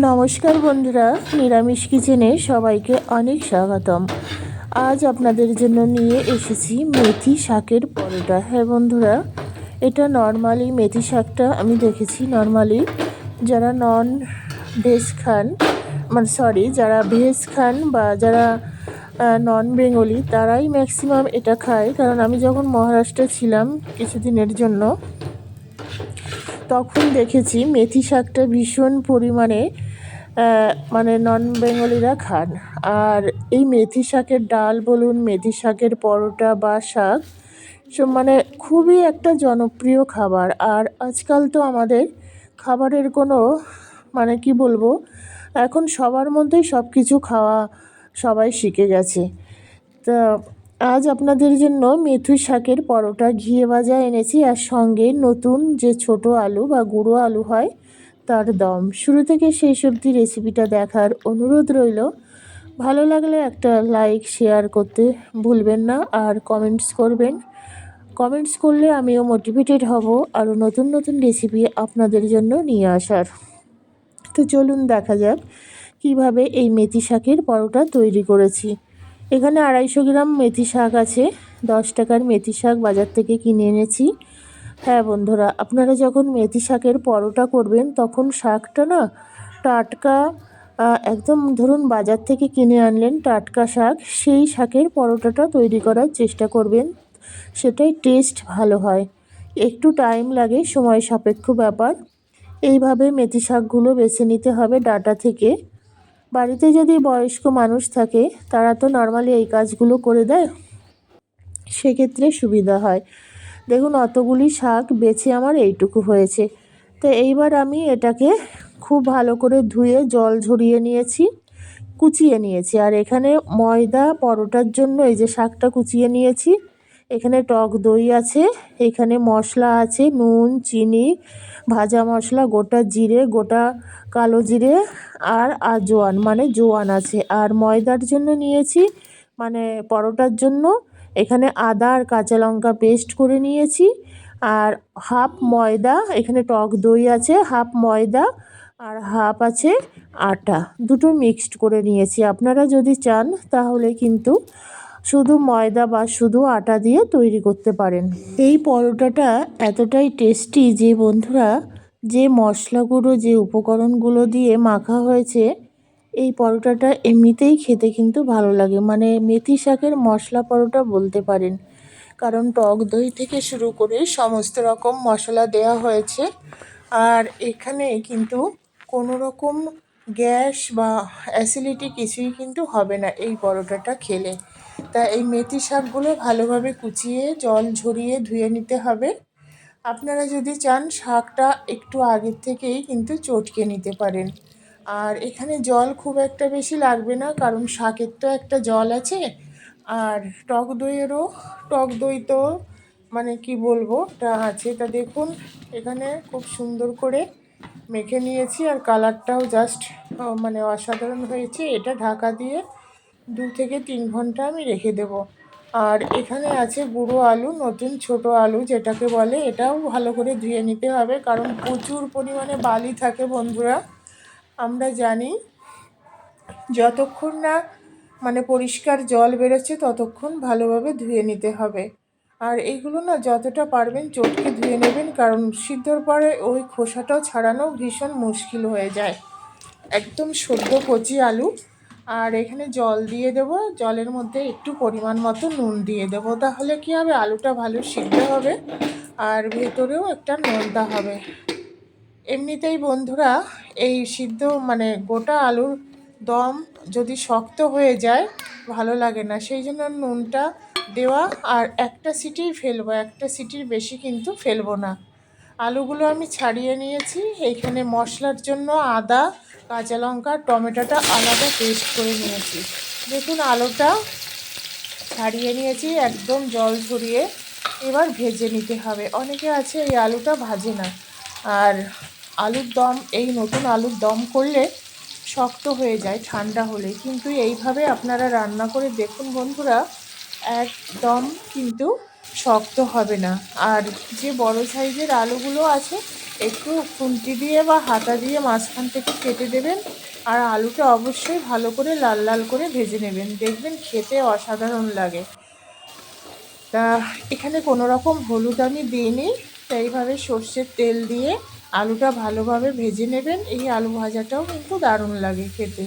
নমস্কার বন্ধুরা, নিরামিষ কিচেনে সবাইকে অনেক স্বাগতম। আজ আপনাদের জন্য নিয়ে এসেছি মেথি শাকের পরোটা। হ্যাঁ বন্ধুরা, এটা নর্মালি মেথি শাকটা আমি দেখেছি নর্মালি। যারা নন ভেজ খান মানে সরি, যারা ভেজ খান বা যারা নন বেঙ্গলি, তারাই ম্যাক্সিমাম এটা খায়। কারণ আমি যখন মহারাষ্ট্রে ছিলাম কিছুদিনের জন্য তখন দেখেছি মেথি শাকটা ভীষণ পরিমাণে মানে নন বেঙ্গলিরা খান। আর এই মেথি শাকের ডাল বলুন, মেথি শাকের পরোটা বা শাক মানে খুবই একটা জনপ্রিয় খাবার। আর আজকাল তো আমাদের খাবারের কোনো মানে কি বলব, এখন সবার মধ্যেই সব কিছু খাওয়া সবাই শিখে গেছে। তা আজ আপনাদের জন্য মেথি শাকের পরোটা ঘিয়ে ভাজা এনেছি আর সঙ্গে নতুন যে ছোট আলু বা গুঁড়ো আলু হয়, তার দম। শুরু থেকে সেই সবজি রেসিপিটা দেখার অনুরোধ রইল। ভালো লাগলে একটা লাইক শেয়ার করতে ভুলবেন না আর কমেন্টস করবেন। কমেন্টস করলে আমিও মোটিভেটেড হব আরও নতুন নতুন রেসিপি আপনাদের জন্য নিয়ে আসার। তো চলুন দেখা যাক কীভাবে এই মেথি শাকের পরোটা তৈরি করেছি। এখানে আড়াইশো গ্রাম মেথি শাক আছে। দশ টাকার মেথি শাক বাজার থেকে কিনে এনেছি। হ্যাঁ বন্ধুরা, আপনারা যখন মেথি শাকের পরোটা করবেন, তখন শাকটা না টাটকা একদম ধরুন বাজার থেকে কিনে আনলেন টাটকা শাক, সেই শাকের পরোটাটা তৈরি করার চেষ্টা করবেন। সেটাই টেস্ট ভালো হয়। একটু টাইম লাগে, সময় সাপেক্ষ ব্যাপার। এইভাবে মেথি শাকগুলো বেছে নিতে হবে ডাটা থেকে। বাড়িতে যদি বয়স্ক মানুষ থাকে, তারা তো নর্মালি এই কাজগুলো করে দেয়। সেক্ষেত্রে সুবিধা হয়। দেখুন, অতগুলি শাক বেছে আমার এইটুকু হয়েছে। তো এইবার আমি এটাকে খুব ভালো করে ধুয়ে জল ঝরিয়ে নিয়েছি, কুচিয়ে নিয়েছি। আর এখানে ময়দা, পরোটার জন্য এই যে শাকটা কুচিয়ে নিয়েছি এখানে টক দই আছে, এখানে মশলা আছে, নুন, চিনি, ভাজা মশলা, গোটা জিরে, গোটা কালো জিরে আর আজোয়ান মানে জোয়ান আছে। আর ময়দার জন্য নিয়েছি মানে পরোটার জন্য, এখানে আদা আর কাঁচা লঙ্কা পেস্ট করে নিয়েছি। আর হাফ ময়দা, এখানে টক দই আছে, হাফ ময়দা আর হাফ আছে আটা, দুটো মিক্সড করে নিয়েছি। আপনারা যদি চান তাহলে কিন্তু শুধু ময়দা বা শুধু আটা দিয়ে তৈরি করতে পারেন। এই পরোটাটা এতটাই টেস্টি যে বন্ধুরা, যে মশলাগুলো, যে উপকরণগুলো দিয়ে মাখা হয়েছে, এই পরোটাটা এমনিতেই খেতে কিন্তু ভালো লাগে। মানে মেথি শাকের মশলা পরোটা বলতে পারেন। কারণ টক দই থেকে শুরু করে সমস্ত রকম মশলা দেওয়া হয়েছে। আর এখানে কিন্তু কোনো রকম গ্যাস বা অ্যাসিডিটি কিছুই কিন্তু হবে না এই পরোটাটা খেলে। তা এই মেথি শাকগুলো ভালোভাবে কুচিয়ে, জল ঝরিয়ে ধুয়ে নিতে হবে। আপনারা যদি চান শাকটা একটু আগের থেকেই কিন্তু চটকে নিতে পারেন। আর এখানে জল খুব একটা বেশি লাগবে না, কারণ শাকের তো একটা জল আছে। আর টক দইয়েরও, টক দই তো মানে কি বলব তা আছে। তা দেখুন, এখানে খুব সুন্দর করে মেখে নিয়েছি। আর কালারটাও জাস্ট মানে অসাধারণ হয়েছে। এটা ঢাকা দিয়ে দু থেকে তিন ঘণ্টা আমি রেখে দেব। আর এখানে আছে গুঁড়ো আলু, নতুন ছোট আলু যেটাকে বলে, এটাও ভালো করে ধুয়ে নিতে হবে কারণ প্রচুর পরিমাণে বালি থাকে বন্ধুরা। আমরা জানি যতক্ষণ না মানে পরিষ্কার জল বেরোচ্ছে ততক্ষণ ভালোভাবে ধুয়ে নিতে হবে। আর এইগুলো না যতটা পারবেন চটকে ধুয়ে নেবেন কারণ সিদ্ধর পরে ওই খোসাটাও ছাড়ানো ভীষণ মুশকিল হয়ে যায়। একদম সদ্য কচি আলু। আর এখানে জল দিয়ে দেব। জলের মধ্যে একটু পরিমাণ মতো নুন দিয়ে দেব। তাহলে কি হবে? আলুটা ভালো সিদ্ধ হবে আর ভেতরেও একটা নোনতা হবে। এমনিতেই বন্ধুরা, এই সিদ্ধ মানে গোটা আলুর দম যদি শক্ত হয়ে যায়, ভালো লাগে না। সেই জন্য নুনটা দেওয়া আর একটা সিটি ফেলব। একটা সিটির বেশি কিন্তু ফেলব না। আলুগুলো আমি ছাড়িয়ে নিয়েছি। এইখানে মশলার জন্য আদা, কাঁচা লঙ্কা, টমেটোটা আলাদা পেস্ট করে নিয়েছি। দেখুন আলুটা ছাড়িয়ে নিয়েছি, একদম জল ঝরিয়ে। এবার ভেজে নিতে হবে। অনেকে আছে এই আলুটা ভাজে না। আর আলুর দম, এই নতুন আলুর দম করলে শক্ত হয়ে যায়, ঠান্ডা হলে। কিন্তু এইভাবে আপনারা রান্না করে দেখুন বন্ধুরা, একদম কিন্তু শক্ত হবে না। আর যে বড় সাইজের আলুগুলো আছে, একটু খুন্তি দিয়ে বা হাতা দিয়ে মাঝখান থেকে কেটে দেবেন আর আলুটা অবশ্যই ভালো করে লাল লাল করে ভেজে নেবেন। দেখবেন খেতে অসাধারণ লাগে। তা এখানে কোনো রকম হলুদ আমি দিইনি, তাই এইভাবে সর্ষের তেল দিয়ে আলুটা ভালোভাবে ভেজে নেবেন। এই আলু ভাজাটাও কিন্তু দারুণ লাগে খেতে।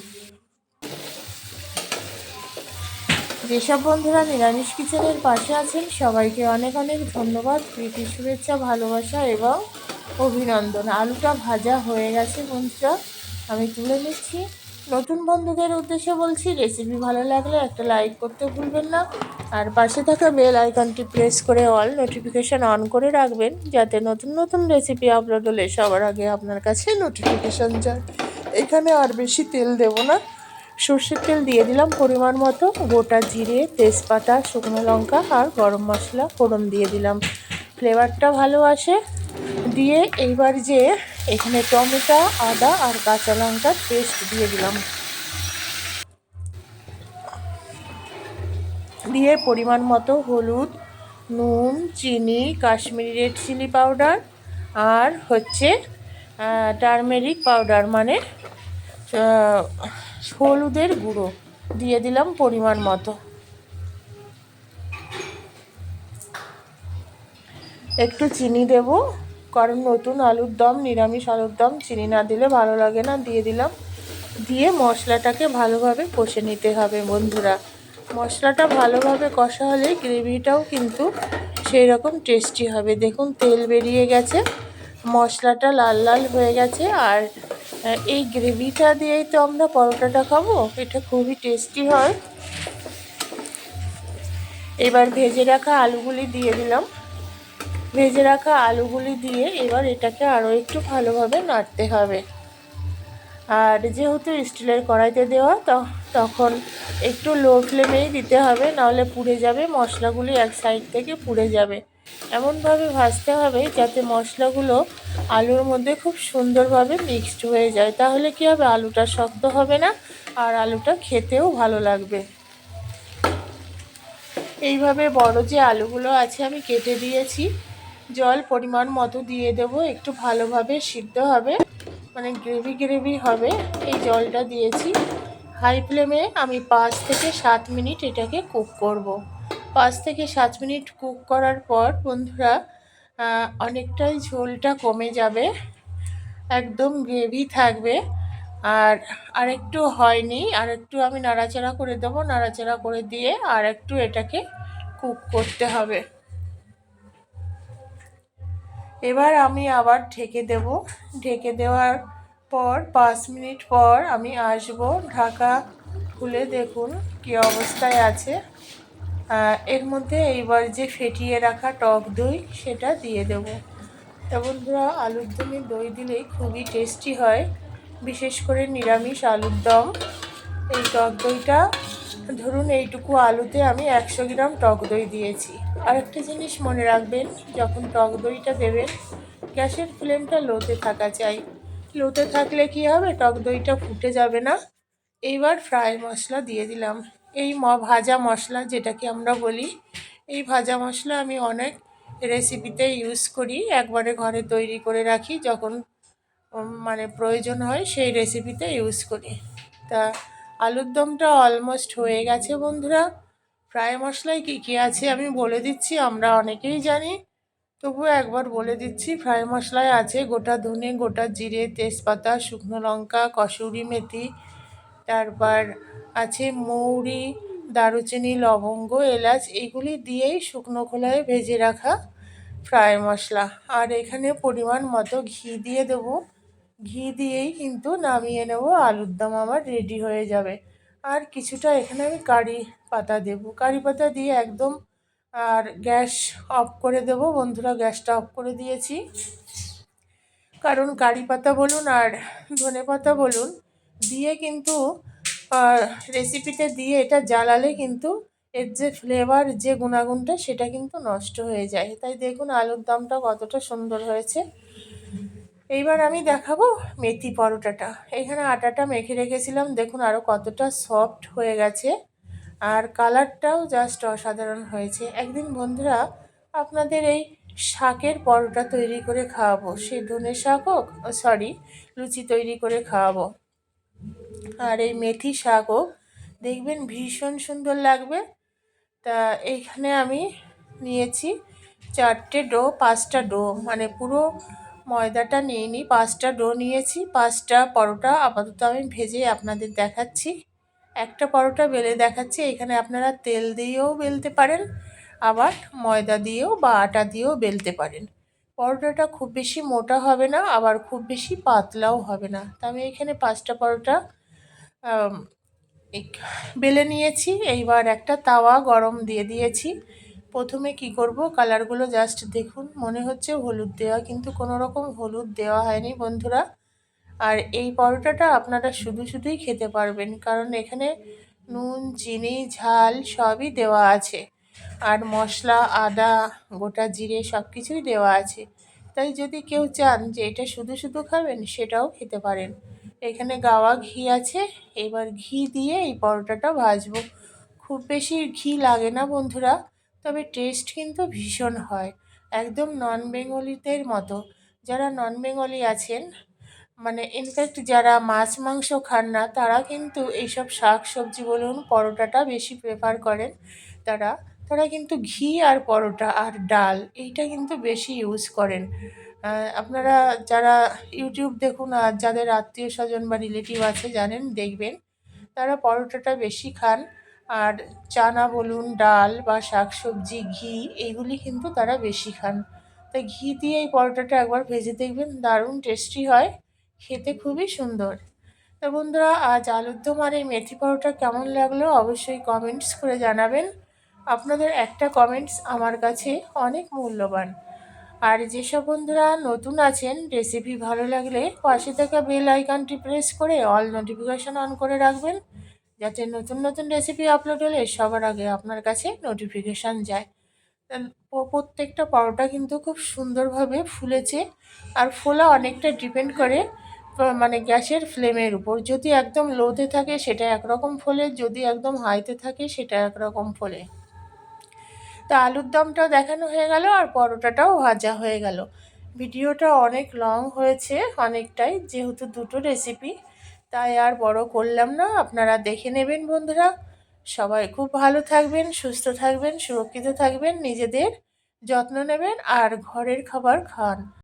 যেসব বন্ধুরা নিরামিষ কিচেনের পাশে আছেন, সবাইকে অনেক অনেক ধন্যবাদ, প্রীতি, শুভেচ্ছা, ভালোবাসা এবং অভিনন্দন। আলুটা ভাজা হয়ে গেছে বন্ধুরা, আমি তুলে নিচ্ছি। নতুন বন্ধুদের উদ্দেশ্যে বলছি রেসিপি ভালো লাগলে একটা লাইক করতে ভুলবেন না। আর পাশে থাকা বেল আইকনটি প্রেস করে অল নোটিফিকেশান অন করে রাখবেন, যাতে নতুন নতুন রেসিপি আপলোড হলে সবার আগে আপনার কাছে নোটিফিকেশান যায়। এখানে আর বেশি তেল দেব না। সর্ষের তেল দিয়ে দিলাম পরিমাণ মতো। গোটা জিরে, তেজপাতা, শুকনো লঙ্কা আর গরম মশলা, ফোড়ন দিয়ে দিলাম। ফ্লেভারটা ভালো আসে। দিয়ে এইবার যে এখানে টমেটো, আদা আর কাঁচা লঙ্কার পেস্ট দিয়ে দিলাম। দিয়ে পরিমাণ মতো হলুদ, নুন, চিনি, কাশ্মীরি রেড চিলি পাউডার আর হচ্ছে টারমেরিক পাউডার মানে হলুদের গুঁড়ো দিয়ে দিলাম পরিমাণ মতো। একটু চিনি দেব, কারণ নতুন আলুর দম, নিরামিষ আলুর দম চিনি না দিলে ভালো লাগে না। দিয়ে দিলাম, দিয়ে মশলাটাকে ভালোভাবে কষে নিতে হবে বন্ধুরা। মশলাটা ভালোভাবে কষা হলে গ্রেভিটাও কিন্তু সেই রকম টেস্টি হবে। দেখুন, তেল বেরিয়ে গেছে, মশলাটা লাল লাল হয়ে গেছে, আর এই গ্রেভিটা দিয়েই তো আমরা পরোটাটা খাব। এটা খুবই টেস্টি হয়। এবার ভেজে রাখা আলুগুলি দিয়ে দিলাম। ভেজে রাখা আলুগুলি দিয়ে এবার এটাকে আরও একটু ভালোভাবে নাড়তে হবে। আর যেহেতু স্টিলের কড়াইতে দেওয়া, তো তখন একটু লো ফ্লেমেই দিতে হবে, নাহলে পুড়ে যাবে, মশলাগুলি এক সাইড থেকে পুড়ে যাবে। এমনভাবে ভাজতে হবে যাতে মশলাগুলো আলুর মধ্যে খুব সুন্দরভাবে মিক্সড হয়ে যায়। তাহলে কী হবে? আলুটা শক্ত হবে না, আর আলুটা খেতেও ভালো লাগবে। এইভাবে বড় যে আলুগুলো আছে আমি কেটে দিয়েছি। জল পরিমাণ মতো দিয়ে দেব, একটু ভালোভাবে সিদ্ধ হবে মানে গ্রেভি গ্রেভি হবে, এই জলটা দিয়েছি। হাই ফ্লেমে আমি পাঁচ থেকে সাত মিনিট এটাকে কুক করব। পাঁচ থেকে সাত মিনিট কুক করার পর বন্ধুরা অনেকটাই ঝোলটা কমে যাবে, একদম গ্রেভি থাকবে। আর আরেকটু হয়নি আর একটু আমি নাড়াচাড়া করে দেবো, নাড়াচাড়া করে দিয়ে আর একটু এটাকে কুক করতে হবে। এবার আমি আবার ঢেকে দেব। ঢেকে দেওয়ার পর, পাঁচ মিনিট পর আমি আসব ঢাকা খুলে দেখুন কি অবস্থায় আছে। এর মধ্যে এইবার যে ফেটিয়ে রাখা টক দই সেটা দিয়ে দেব। তা বন্ধুরা, আলুর দমে দই দিলেই খুবই টেস্টি হয়। বিশেষ করে নিরামিষ আলুর দম। এই টক দইটা, ধরুন এইটুকু আলুতে আমি একশো গ্রাম টক দই দিয়েছি। আর একটা জিনিস মনে রাখবেন, যখন টক দইটা দেবেন, গ্যাসের ফ্লেমটা লোতে থাকা চাই। লোতে থাকলে কি হবে? টক দইটা ফুটে যাবে না। এইবার ফ্রাই মশলা দিয়ে দিলাম। এই ম, ভাজা মশলা যেটাকে আমরা বলি, এই ভাজা মশলা আমি অনেক রেসিপিতে ইউজ করি। একবারে ঘরে তৈরি করে রাখি, যখন মানে প্রয়োজন হয় সেই রেসিপিতে ইউজ করি। তা আলুর দমটা অলমোস্ট হয়ে গেছে বন্ধুরা। ফ্রাই মশলায় কী কী আছে আমি বলে দিচ্ছি, আমরা অনেকেই জানি। তবুও একবার বলে দিচ্ছি, ফ্রাই মশলায় আছে গোটা ধনে, গোটা জিরে, তেজপাতা, শুকনো লঙ্কা, কসুরি মেথি, তারপর আছে মৌরি, দারুচিনি, লবঙ্গ, এলাচ, এইগুলি দিয়েই শুকনো খোলায় ভেজে রাখা ফ্রাই মশলা। আর এখানে পরিমাণ মতো ঘি দিয়ে দেবো। ঘি দিয়েই কিন্তু নামিয়ে নেব, আলুর দম আমার রেডি হয়ে যাবে। আর কিছুটা এখানে আমি কারি পাতা দেবো। কারি পাতা দিয়ে একদম আর গ্যাস অফ করে দেব। বন্ধুরা, গ্যাসটা অফ করে দিয়েছি। কারণ কারি পাতা বলুন আর ধনে পাতা বলুন, দিয়ে কিন্তু রেসিপিতে দিয়ে এটা জ্বালালে কিন্তু এর যে ফ্লেভার যে গুণাগুণটা, সেটা কিন্তু নষ্ট হয়ে যায়। তাই দেখুন আলুর দমটা কতটা সুন্দর হয়েছে। এইবার আমি দেখাবো মেথি পরোটাটা। এখানে আটাটা মেখে রেখেছিলাম। দেখুন আরও কতটা সফট হয়ে গেছে। আর কালারটাও জাস্ট অসাধারণ হয়েছে। একদিন বন্ধুরা, আপনাদের এই শাকের পরোটা তৈরি করে খাওয়াবো। সে ধনে শাক হোক সরি লুচি তৈরি করে খাওয়াবো। আর এই মেথি শাক হোক, দেখবেন ভীষণ সুন্দর লাগবে। তা এইখানে আমি নিয়েছি চারটে ডো, পাঁচটা ডো। মানে পুরো ময়দাটা নিইনি পাঁচটা ডো নিয়েছি, পাঁচটা পরোটা। আপাতত আমি ভেজে আপনাদের দেখাচ্ছি। একটা পরোটা বেলে দেখাচ্ছি, এখানে আপনারা তেল দিয়েও বেলতে পারেন, আবার ময়দা দিয়েও বা আটা দিয়েও বেলতে পারেন। পরোটাটা খুব বেশি মোটা হবে না, আবার খুব বেশি পাতলাও হবে না। তা আমি এখানে পাঁচটা পরোটা বেলে নিয়েছি। এইবার একটা তাওয়া গরম দিয়ে দিয়েছি। প্রথমে কি করব, কালারগুলো জাস্ট দেখুন, মনে হচ্ছে হলুদ দেওয়া, কিন্তু কোনো রকম হলুদ দেওয়া হয়নি বন্ধুরা। আর এই পরোটাটা আপনারা শুধু শুধুই খেতে পারবেন, কারণ এখানে নুন, চিনি, ঝাল সবই দেওয়া আছে। আর মশলা, আদা, গোটা জিরে সব কিছুই দেওয়া আছে। তাই যদি কেউ চান যে এটা শুধু শুধু খাবেন, সেটাও খেতে পারেন। এখানে গাওয়া ঘি আছে, এবার ঘি দিয়ে এই পরোটাটা ভাজবো। খুব বেশি ঘি লাগে না বন্ধুরা, তবে টেস্ট কিন্তু ভীষণ হয়, একদম নন বেঙ্গলিদের মতো। যারা নন বেঙ্গলি আছেন মানে ইনফ্যাক্ট যারা মাছ, মাংস খান না, তারা কিন্তু এইসব শাক সবজি বলুন, পরোটাটা বেশি প্রেফার করেন তারা। তারা কিন্তু ঘি আর পরোটা আর ডাল এইটা কিন্তু বেশি ইউজ করেন। আপনারা যারা ইউটিউব দেখুন আর যাদের আত্মীয় স্বজন বা রিলেটিভ আছে জানেন, দেখবেন তারা পরোটাটা বেশি খান আর চানা বলুন, ডাল বা শাক সবজি, ঘি এইগুলি কিন্তু তারা বেশি খান। তাই ঘি দিয়ে এই পরোটাটা একবার ভেজে দেখবেন, দারুণ টেস্টি হয়। খেতে খুবই সুন্দর। তো বন্ধুরা, আজ আলুর দম আর এই মেথি পরোটা কেমন লাগল অবশ্যই কমেন্টস করে জানাবেন। আপনাদের একটা কমেন্টস আমার কাছে অনেক মূল্যবান। আর যেসব বন্ধুরা নতুন আছেন রেসিপি ভালো লাগলে পাশে থাকা বেল আইকনটি প্রেস করে অল নোটিফিকেশান অন করে রাখবেন, যাতে নতুন নতুন রেসিপি আপলোড হলে সবার আগে আপনার কাছে নোটিফিকেশান যায়। প্রত্যেকটা পরোটা কিন্তু খুব সুন্দরভাবে ফুলেছে, আর ফোলা অনেকটা ডিপেন্ড করে মানে গ্যাসের ফ্লেমের উপর। যদি একদম লোতে থাকে, সেটা একরকম ফোলে। যদি একদম হাইতে থাকে, সেটা একরকম ফোলে। তা আলুর দমটাও দেখানো হয়ে গেল আর পরোটাটাও ভাজা হয়ে গেল। ভিডিওটা অনেক লং হয়েছে অনেকটাই, যেহেতু দুটো রেসিপি তাই আর বড় করলাম না। আপনারা দেখে নেবেন বন্ধুরা। সবাই খুব ভালো থাকবেন, সুস্থ থাকবেন, সুরক্ষিত থাকবেন, নিজেদের যত্ন নেবেন আর ঘরের খাবার খান।